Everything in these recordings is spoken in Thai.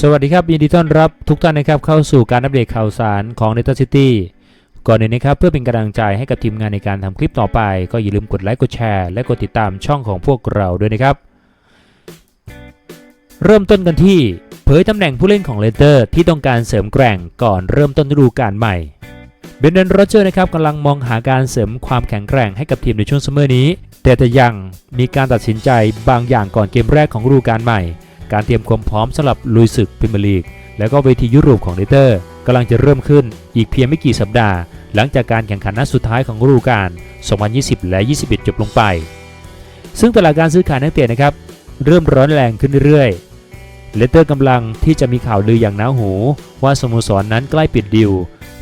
สวัสดีครับยินดีต้อนรับทุกท่านนะครับเข้าสู่การอัปเดตข่าวสารของ Data City ก่อนอื่นนะครับเพื่อเป็นกำลังใจให้กับทีมงานในการทำคลิปต่อไป ก็อย่าลืมกดไลค์กดแชร์และกดติดตามช่องของพวกเราด้วยนะครับ เริ่มต้นกันที่ เผยตำแหน่งผู้เล่นของเลเตอร์ที่ต้องการเสริมแกร่งก่อนเริ่มต้นฤดูกาลใหม่เบนเดนโรเจอร์นะครับกำลังมองหาการเสริมความแข็งแกร่งให้กับทีมในช่วงซัมเมอร์นี้ แต่จะยังมีการตัดสินใจบางอย่างก่อนเกมแรกของฤดูกาลใหม่ การเตรียมความพร้อมสำหรับลุยศึกพรีเมียร์ลีก และก็เวทียุโรปของเลเตอร์กำลังจะเริ่มขึ้นอีกเพียงไม่กี่สัปดาห์ หลังจากการแข่งขันนัดสุดท้ายของฤดูกาล 2020 และ 21 จบลงไป ซึ่งตลาดการซื้อขายนักเตะนะครับ เริ่มร้อนแรงขึ้นเรื่อยๆ เลเตอร์กำลังที่จะมีข่าวลืออย่างน้าหู ว่าสโมสรนนั้นใกล้ปิดดิว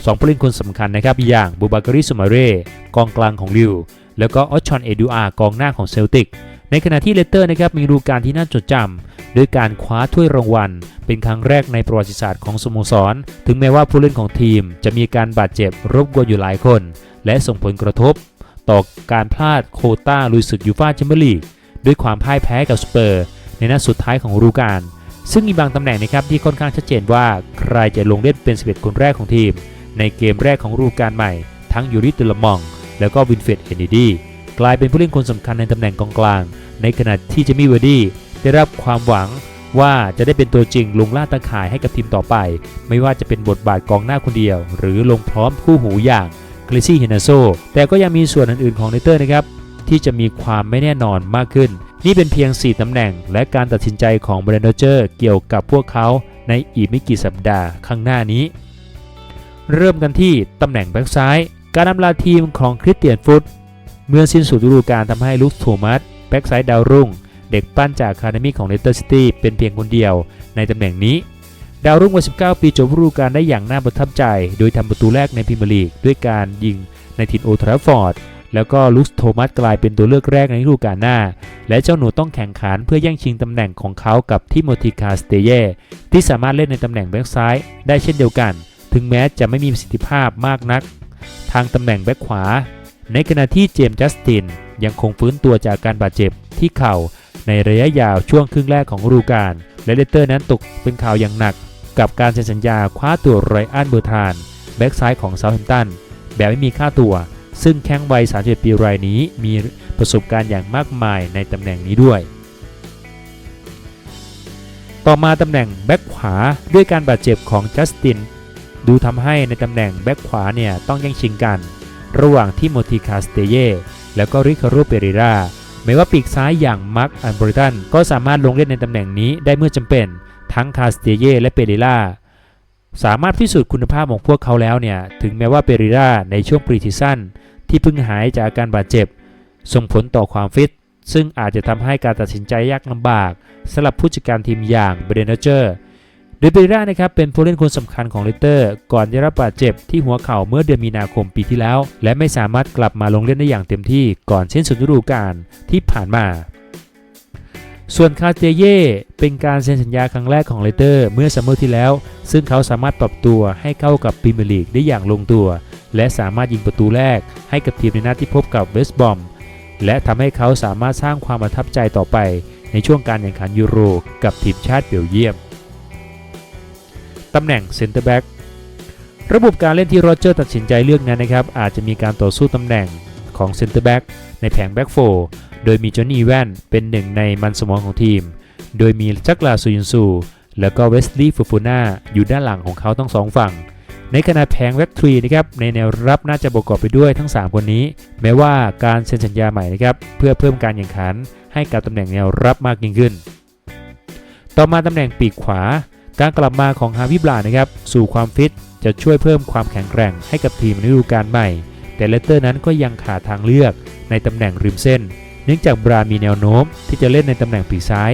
สองผู้เล่นคนสำคัญนะครับอย่างบูบาการิสุมาเร่กองกลางของลิวแล้วก็ออชชอนเอดูอาร์กองหน้าของเซลติก ในขณะที่เลสเตอร์นะครับมีฤดูกาลที่น่าจดจำด้วยการคว้าถ้วยรางวัล เป็นครั้งแรกในประวัติศาสตร์ของสโมสร ถึงแม้ว่าผู้เล่นของทีมจะมีการบาดเจ็บรบกวนอยู่หลายคน และส่งผลกระทบ ต่อการพลาดโคต้าลุยศึกยูฟ่าแชมเปี้ยนลีกด้วยความพ่ายแพ้กับสเปอร์ ในนัดสุดท้ายของฤดูกาลซึ่งมีบางตำแหน่งนะครับที่ค่อนข้างชัดเจนว่าใครจะลงเล่นเป็น 11 คนแรกของทีม ในเกมแรกของฤดูกาลใหม่ ทั้งยูริตุลมอง แล้วก็วินเฟดเฮนนิดีกลายเป็นผู้เล่นคนสำคัญในตำแหน่งกองกลาง ในขณะที่เจมี่เวอร์ดี้ได้รับความหวังว่าจะได้เป็นตัวจริงลงล่าตาข่ายให้กับทีมต่อไป ไม่ว่าจะเป็นบทบาทกองหน้าคนเดียว หรือลงพร้อมคู่หูอย่างคลิซี่เฮนาโซแต่ก็ยังมีส่วนอื่นๆของเนเตอร์นะครับที่จะมีความไม่แน่นอนมากขึ้น นี่เป็นเพียง 4 ตำแหน่ง และการตัดสินใจของเบรนเจอร์เกี่ยวกับพวกเขาในอีกไม่กี่สัปดาห์ข้างหน้านี้ เริ่มกันที่ตำแหน่งแบ็กซ้าย การนำลาทีมของคริสเตียนฟุต เมื่อสิ้นสุดฤดูกาลทำให้ลุคโทมัส แบ็กซ้ายดาวรุ่ง เด็กปั้นจากคาเดมี่ของเลสเตอร์ซิตี้เป็นเพียงคนเดียวในตำแหน่งนี้ ดาวรุ่งวัย 19 ปีจบฤดูกาลได้อย่างน่าประทับใจ โดยทำประตูแรกในพรีเมียร์ลีกด้วยการยิงในถิ่นโอทราฟอร์ดแล้วก็ลุคโทมัสกลายเป็นตัวเลือกแรกในฤดูกาลหน้า และเจ้าหนูต้องแข่งขันเพื่อแย่งชิงตำแหน่งของเขากับทิโมธีคาสเตเยที่สามารถเล่นในตำแหน่งแบ็กซ้ายได้เช่นเดียวกัน ถึงแม้จะไม่มีประสิทธิภาพมากนัก ทางตำแหน่งแบ็กขวา ในขณะที่เจมส์จัสติน ยังคงฟื้นตัวจากการบาดเจ็บที่เข่าในระยะยาวช่วงครึ่งแรกของฤดูกาลและเลสเตอร์นั้นตกเป็นข่าวอย่างหนัก กับการเซ็นสัญญาคว้าตัวไรอันเบอร์ทานแบ็กซ้ายของเซาท์แฮมป์ตันแบบไม่มีค่าตัว ซึ่งแข้งวัย31ปีรายนี้มีประสบการณ์อย่างมากมายในตำแหน่งนี้ด้วย ต่อมาตำแหน่งแบ็กขวาด้วยการบาดเจ็บของจัสตินดูทำให้ในตำแหน่งแบ็กขวาเนี่ยต้องแย่งชิงกัน ระหว่างที่โมติคาสเตเย แล้วก็ริคาโรเปริราแม้ว่าปีกซ้ายอย่างมาร์คอันบริตันก็สามารถลงเล่นในตำแหน่งนี้ได้เมื่อจำเป็น ทั้งคาสเตเยและเปริราสามารถพิสูจน์คุณภาพของพวกเขาแล้วเนี่ย ถึงแม้ว่าเปริราในช่วงปรีทิซันที่เพิ่งหายจากอาการบาดเจ็บ ส่งผลต่อความฟิต ซึ่งอาจจะทำให้การตัดสินใจยากลำบากสำหรับผู้จัดการทีมอย่างเบรนเจอร์ โดยเบริรานะครับเป็นผู้เล่นคนสำคัญของเลสเตอร์ ก่อนได้รับบาดเจ็บที่หัวเข่าเมื่อเดือนมีนาคมปีที่แล้ว และไม่สามารถกลับมาลงเล่นได้อย่างเต็มที่ก่อนสิ้นสุดฤดูกาลที่ผ่านมา ส่วนคาเตเย่เป็นการเซ็นสัญญาครั้งแรกของเลสเตอร์เมื่อซัมเมอร์ที่แล้ว ซึ่งเขาสามารถปรับตัวให้เข้ากับพรีเมียร์ลีกได้อย่างลงตัว และสามารถยิงประตูแรกให้กับทีมในนัดที่พบกับเวสต์บอมและทำให้เขาสามารถสร้างความประทับใจต่อไป ในช่วงการแข่งขันยูโร กับทีมชาติเบลเยียม ตำแหน่งเซนเตอร์แบ็กระบบการเล่นที่โรเจอร์ตัดสินใจเลือกนั้นนะครับ อาจจะมีการต่อสู้ตำแหน่งของเซนเตอร์แบ็กในแผงแบ็กโฟโดยมีจอห์นนี่แวนเป็นหนึ่งในมันสมองของทีม โดยมีจักลาซูยุนซู แล้วก็เวสลีย์ฟูฟูน่าอยู่ด้านหลังของเขาทั้งสองฝั่ง ในขณะแผงแบ็กทรีนะครับในแนวรับน่าจะประกอบไปด้วยทั้ง 3 คนนี้ แม้ว่าการเซ็นสัญญาใหม่นะครับเพื่อเพิ่มการแข่งขันให้กับตำแหน่งแนวรับมากยิ่งขึ้น ต่อมาตำแหน่งปีกขวา การกลับมาของฮาวิบลานะครับสู่ความฟิตจะช่วยเพิ่มความแข็งแกร่งให้กับทีมในฤดูกาลใหม่ แต่เลสเตอร์นั้นก็ยังขาดทางเลือกในตำแหน่งริมเส้น เนื่องจากบรามีแนวโน้มที่จะเล่นในตำแหน่งปีกซ้าย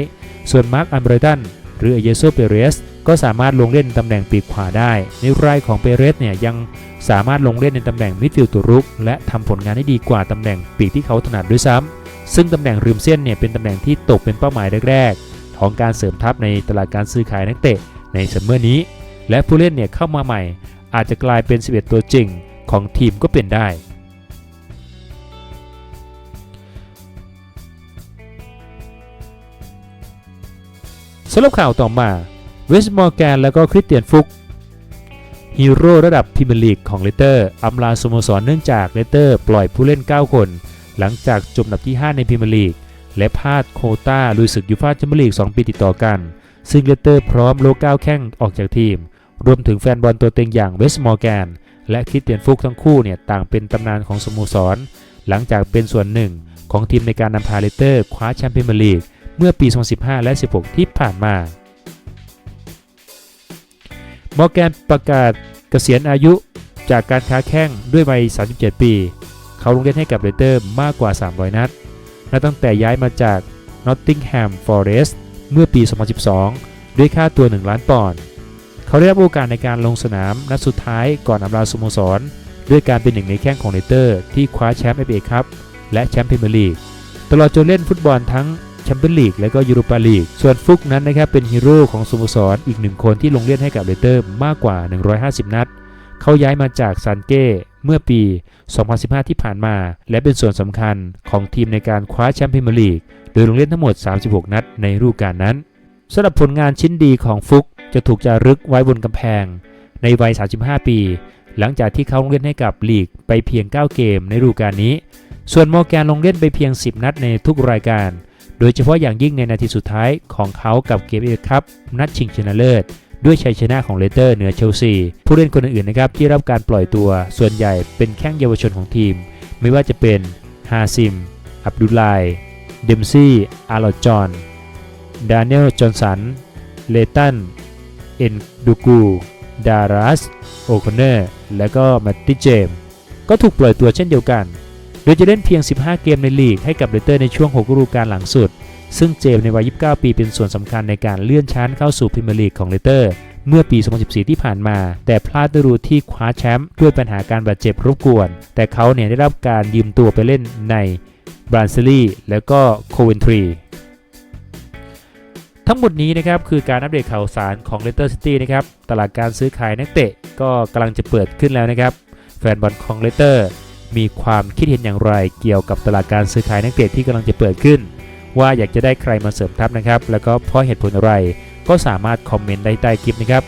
ส่วนมาร์คอันเบรตันหรือเอเยโซเปเรสก็สามารถลงเล่นตำแหน่งปีกขวาได้ ในรายของเปเรสเนี่ยยังสามารถลงเล่นในตำแหน่งมิดฟิลด์ตัวรุก และทำผลงานได้ดีกว่าตำแหน่งปีกที่เขาถนัดด้วยซ้ำซึ่งตำแหน่งริมเส้นเนี่ยเป็นตำแหน่งที่ตกเป็นเป้าหมายแรกๆของการเสริมทัพในตลาดการซื้อขายนักเตะ ในซัมเมอร์นี้ และผู้เล่นเนี่ยเข้ามาใหม่ อาจจะกลายเป็น 11 ตัวจริงของทีมก็เป็นได้ สำหรับข่าวต่อมาเวสต์มอร์แกนแล้วก็คริสเตียนฟุกฮีโร่ระดับพรีเมียร์ลีกของเลเตอร์อำลาสโมสรเนื่องจากเลเตอร์ปล่อยผู้เล่น 9 คน หลังจากจบอันดับที่ 5 ในพรีเมียร์ลีก และพลาดโคต้าลุยศึกยูฟ่าแชมเปี้ยนลีก 2 ปีติดต่อกัน ซึ่งเลสเตอร์พร้อมโลก้าวแข้งออกจากทีม รวมถึงแฟนบอลตัวเต็งอย่างเวสต์มอร์แกนและคริสเตียนฟุกทั้งคู่เนี่ยต่างเป็นตำนานของสโมสร หลังจากเป็นส่วนหนึ่งของทีมในการนำพาเลสเตอร์คว้าแชมเป์พรีเมียร์ลีกเมื่อปี 2015 และ 16 ที่ผ่านมา มอร์แกนประกาศเกษียณอายุจากการค้าแข้งด้วยวัย 37 ปี เขาลงเล่นให้กับเลสเตอร์มากกว่า 300 นัดนับตั้งแต่ย้ายมาจาก Nottingham Forest เเมื่อปี 2012 ด้วยค่าตัว 1 ล้านปอนด์เขาได้รับโอกาสในการลงสนามนัดสุดท้ายก่อนอำลาสโมสร ด้วยการเป็นหนึ่งในแข้งของเลเตอร์ ที่คว้าแชมป์เอฟเอคัพและแชมป์พรีเมียร์ลีกตลอดจนเล่นฟุตบอลทั้งแชมเปี้ยนลีกและก็ยูโรปาลีก ส่วนฟุกนั้นนะครับเป็นฮีโร่ของสโมสรอีกหนึ่งคนที่ลงเล่นให้กับเลเตอร์มากกว่า 150 นัด เขาย้ายมาจากซานเก้ เมื่อปี 2015 ที่ผ่านมา และเป็นส่วนสำคัญของทีมในการคว้าแชมป์พรีเมียร์ลีก โดยลงเล่นทั้งหมด 36 นัดในฤดูกาลนั้นสำหรับผลงานชิ้นดีของฟุกจะถูกจารึกไว้บนกำแพง ในวัย 35 ปี หลังจากที่เขาลงเล่นให้กับลีกไปเพียง 9 เกมในฤดูกาลนี้ ส่วนโมแกนลงเล่นไปเพียง 10 นัดในทุกรายการ โดยเฉพาะอย่างยิ่งในนาทีสุดท้ายของเขากับเกมเอฟคัพนัดชิงชนะเลิศ ด้วยชัยชนะของเลเตอร์เหนือเชลซี ผู้เล่นคนอื่นๆนะครับที่รับการปล่อยตัวส่วนใหญ่เป็นแข้งเยาวชนของทีม ไม่ว่าจะเป็นฮาซิม อับดุลไลเดมซี่ อาร์ลอจอน ดานิเอล จอห์นสัน เลตัน เอ็นดูกู ดารัส โอคอนเนอร์ และก็มตติเจม ก็ถูกปล่อยตัวเช่นเดียวกัน โดยจะเล่นเพียง 15 เกมในลีกให้กับเลเตอร์ในช่วง 6 ฤดูกาลหลังสุด ซึ่งเจมส์ในวัย 29 ปีเป็นส่วนสำคัญในการเลื่อนชั้นเข้าสู่พรีเมียร์ลีกของเลสเตอร์ เมื่อปี 2014 ที่ผ่านมา แต่พลาดฤดูที่คว้าแชมป์ด้วยปัญหาการบาดเจ็บรบกวน แต่เขาเนี่ยได้รับการยืมตัวไปเล่นในบรานซิลีและก็โคเวนทรีทั้งหมดนี้นะครับคือการอัปเดตข่าวสารของ Leicester City นะครับตลาดการซื้อขายนักเตะก็กำลังจะเปิดขึ้นแล้วนะครับ แฟนบอลของเลสเตอร์มีความคิดเห็นอย่างไรเกี่ยวกับตลาดการซื้อขายนักเตะที่กำลังจะเปิดขึ้น ว่าอยากจะได้ใครมาเสริมทัพนะครับ แล้วก็เพราะเหตุผลอะไรก็สามารถคอมเมนต์ได้ใต้คลิปนะครับ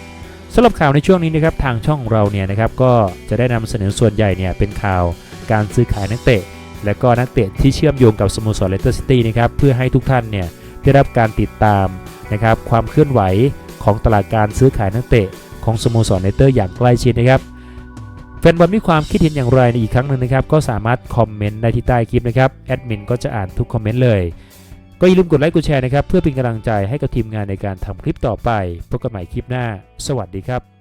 สำหรับข่าวในช่วงนี้นะครับทางช่องของเราเนี่ยนะครับก็จะได้นำเสนอส่วนใหญ่เนี่ยเป็นข่าวการซื้อขายนักเตะ และก็นักเตะที่เชื่อมโยงกับสโมสรเลสเตอร์ซิตี้นะครับเพื่อให้ทุกท่านเนี่ยได้รับการติดตามนะครับความเคลื่อนไหวของตลาดการซื้อขายนักเตะ ของสโมสรเลสเตอร์อย่างใกล้ชิดนะครับแฟนบอลมีความคิดเห็นอย่างไรในอีกครั้งหนึ่งนะครับ ก็สามารถคอมเมนต์ได้ที่ใต้คลิปนะครับ แอดมินก็จะอ่านทุกคอมเมนต์เลย ก็อย่าลืมกดไลค์กดแชร์นะครับ เพื่อเป็นกำลังใจให้กับทีมงานในการทำคลิปต่อไปพบกันใหม่คลิปหน้า สวัสดีครับ